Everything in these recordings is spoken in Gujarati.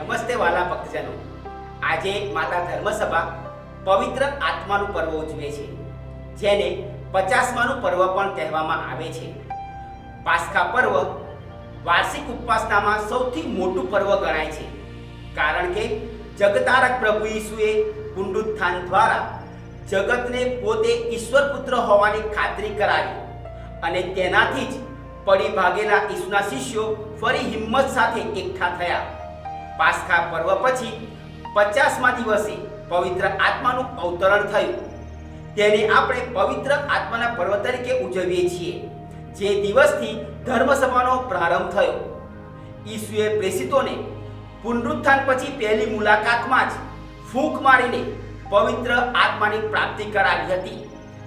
નમસ્તે વાલા ભક્તજનો. આજે માતા ધર્મસભા પવિત્ર આત્માનું પર્વ ઉજવે છે, જેને પચાસમાનું પર્વ પણ કહેવામાં આવે છે. પાસ્કા પર્વ વાર્ષિક ઉપાસનામાં સૌથી મોટું પર્વ ગણાય છે, કારણ કે જગતારક પ્રભુ ઈસુએ પુનરુત્થાન દ્વારા જગતને પોતે ઈશ્વર પુત્ર હોવાની ખાતરી કરાવી અને તેનાથી જ પડી ભાગેલા ઈસુના શિષ્યો ફરી હિંમત સાથે એકઠા થયા. પાસ્કા પર્વ પછી પચાસમા દિવસે પવિત્ર આત્માનું અવતરણ થયું. તેને આપણે પવિત્ર આત્માના પર્વ તરીકે ઉજવીએ છીએ, જે દિવસથી ધર્મસભાનો પ્રારંભ થયો. ઈસુએ પ્રેષિતોને પુનરુત્થાન પછી પહેલી મુલાકાતમાં જ ફૂંક મારીને પવિત્ર આત્માની પ્રાપ્તિ કરાવી હતી,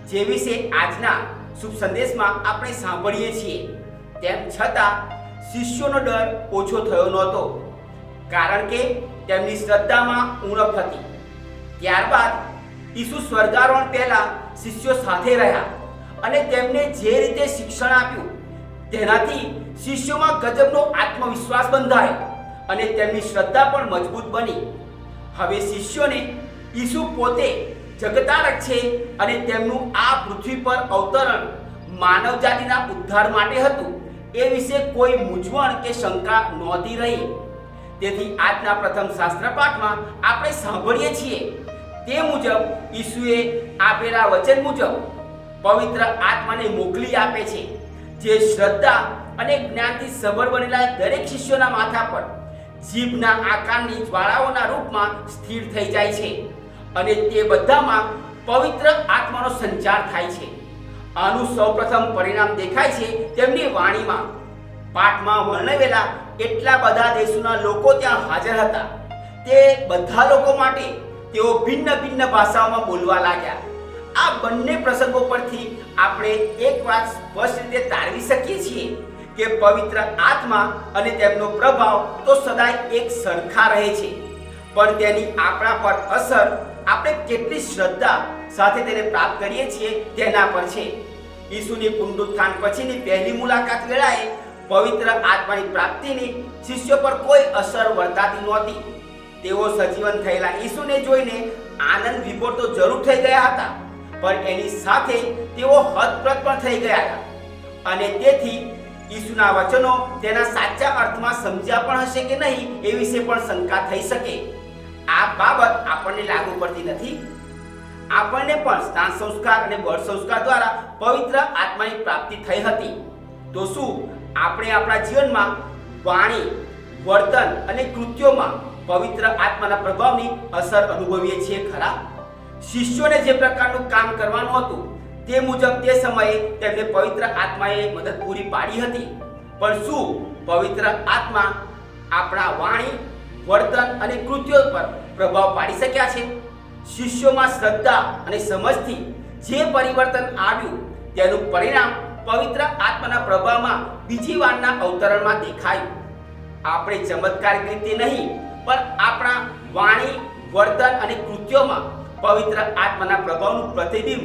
જે વિશે આજના શુભ સંદેશમાં આપણે સાંભળીએ છીએ. તેમ છતાં શિષ્યોનો ડર ઓછો થયો નહોતો. કારણ કે તેમની શ્રદ્ધામાં ઉણપ હતી. ત્યારબાદ ઈસુ સ્વર્ગારોહણ પહેલા શિષ્યો સાથે રહ્યા અને તેમને જે રીતે શિક્ષણ આપ્યું તેનાથી શિષ્યોમાં ગજબનો આત્મવિશ્વાસ બંધાયો અને તેમની શ્રદ્ધા પણ મજબૂત બની. હવે શિષ્યોને ઈસુ પોતે જગતારક છે અને તેમનું આ પૃથ્વી પર અવતરણ માનવ જાતિના ઉદ્ધાર માટે હતું એ વિશે કોઈ મૂંઝવણ કે શંકા નહોતી રહી. તેથી આજના પ્રથમ શાસ્ત્ર પાઠમાં આપણે સાંભળીએ છીએ તે મુજબ ઈસુએ આપેલા વચન મુજબ પવિત્ર આત્માને મોકલી આપે છે, જે શ્રદ્ધા અને જ્ઞાનથી સબર બનેલા દરેક શિષ્યોના માથા પર જીભના આકારની જ્વાળાઓના રૂપમાં સ્થિર થઈ જાય છે અને તે બધામાં પવિત્ર આત્માનો સંચાર થાય છે. આનું સૌપ્રથમ પરિણામ દેખાય છે તેમની વાણીમાં. પાઠમાં વર્ણવેલા એટલા બધા દેશોના લોકો ત્યાં હાજર હતા. તે બધા લોકો માટે તેઓ ભિન્ન ભિન્ન ભાષાઓમાં બોલવા લાગ્યા. આ બંને પ્રસંગો પરથી આપણે એક વાત સ્પષ્ટ રીતે તારવી શકીએ છીએ કે પવિત્ર આત્મા અને તેમનો પ્રભાવ તો સદાય એક સરખા રહે છે. પણ તેની આપણા પર અસર આપણે કેટલી શ્રદ્ધા સાથે તેને પ્રાપ્ત કરીએ છીએ તેના પર છે. ઈસુની પુનરુત્થાન પછીની પહેલી મુલાકાત વેળાએ પવિત્ર આત્માની પ્રાપ્તિની શિષ્યો પર કોઈ અસર વર્તાતી નહોતી. તેઓ સજીવન થયેલા ઈસુને જોઈને આનંદ વિભોર તો જરૂર થઈ ગયા હતા, પણ એની સાથે તેઓ હતપ્રત પણ થઈ ગયા હતા. અને તેથી ઈસુના વચનો તેના સાચા અર્થમાં સમજ્યા પણ હશે કે નહીં એ વિશે પણ શંકા થઈ શકે. આ બાબત આપણને લાગુ પડતી નથી. આપણને પણ સ્નાન સંસ્કાર અને બળ સંસ્કાર દ્વારા પવિત્ર આત્માની પ્રાપ્તિ થઈ હતી. તો શું આપણે આપણા જીવનમાં વાણી, વર્તન અને કૃત્યોમાં પવિત્ર આત્માના પ્રભાવની અસર અનુભવીએ છીએ ખરા? શિષ્યોને જે પ્રકારનું કામ કરવાનું હતું, તે મુજબ તે સમયે તેમને પવિત્ર આત્માએ મદદ પૂરી પાડી હતી. પણ શું પવિત્ર આત્મા આપણા વાણી, વર્તન અને કૃત્યો પર પ્રભાવ પાડી શક્યા છે? શિષ્યોમાં શ્રદ્ધા અને સમજથી જે પરિવર્તન આવ્યું, તેનું પરિણામ પવિત્ર આત્માના પ્રભાવમાં બીજી વારના અવતરણમાં દેખાયું. આપણે ચમત્કારિક રીતે નહીં, પણ આપણા વાણી, વર્તન અને કૃત્યોમાં પવિત્ર આત્માના પ્રભાવનું પ્રતિબિંબ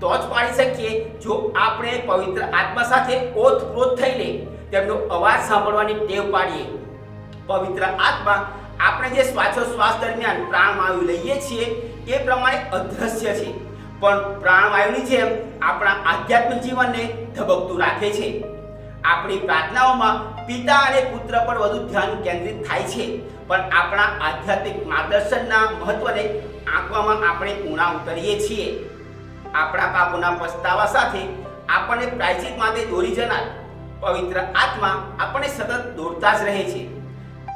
તો જ પાડી શકીએ. જો આપણે પવિત્ર આત્મા સાથે ઓતપ્રોત થઈને તેમનો અવાજ સાંભળવાની ટેવ પાડીએ, પવિત્ર આત્મા આપણે જે શ્વાસોશ્વાસ દરમિયાન પ્રાણમાં આવી લઈએ છીએ, એ પ્રમાણે અદ્રશ્ય છે. પણ પ્રાણવાયુની જેમ આપણા આધ્યાત્મિક જીવનને ધબકતું રાખે છે. આપણી પ્રાર્થનાઓમાં પિતા અને પુત્ર પર વધુ ધ્યાન કેન્દ્રિત થાય છે. પણ આપણા આધ્યાત્મિક માર્ગદર્શનના મહત્વને આંકવામાં આપણે ઊણા ઉતરીએ છીએ. આપણા પાપોના પસ્તાવા સાથે આપણને પ્રાયશ્ચિત માટે દોરી જનાર પવિત્ર આત્મા આપણને સતત દોરતા જ રહે છે.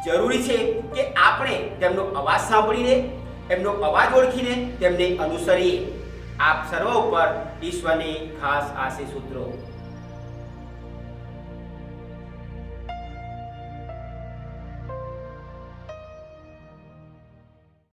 જરૂરી છે કે આપણે તેમનો અવાજ સાંભળીને, એમનો અવાજ ઓળખીને તેમને અનુસરીએ. આપ સર્વ ઉપર ઈશ્વરની ખાસ આશીષ સૂત્રો.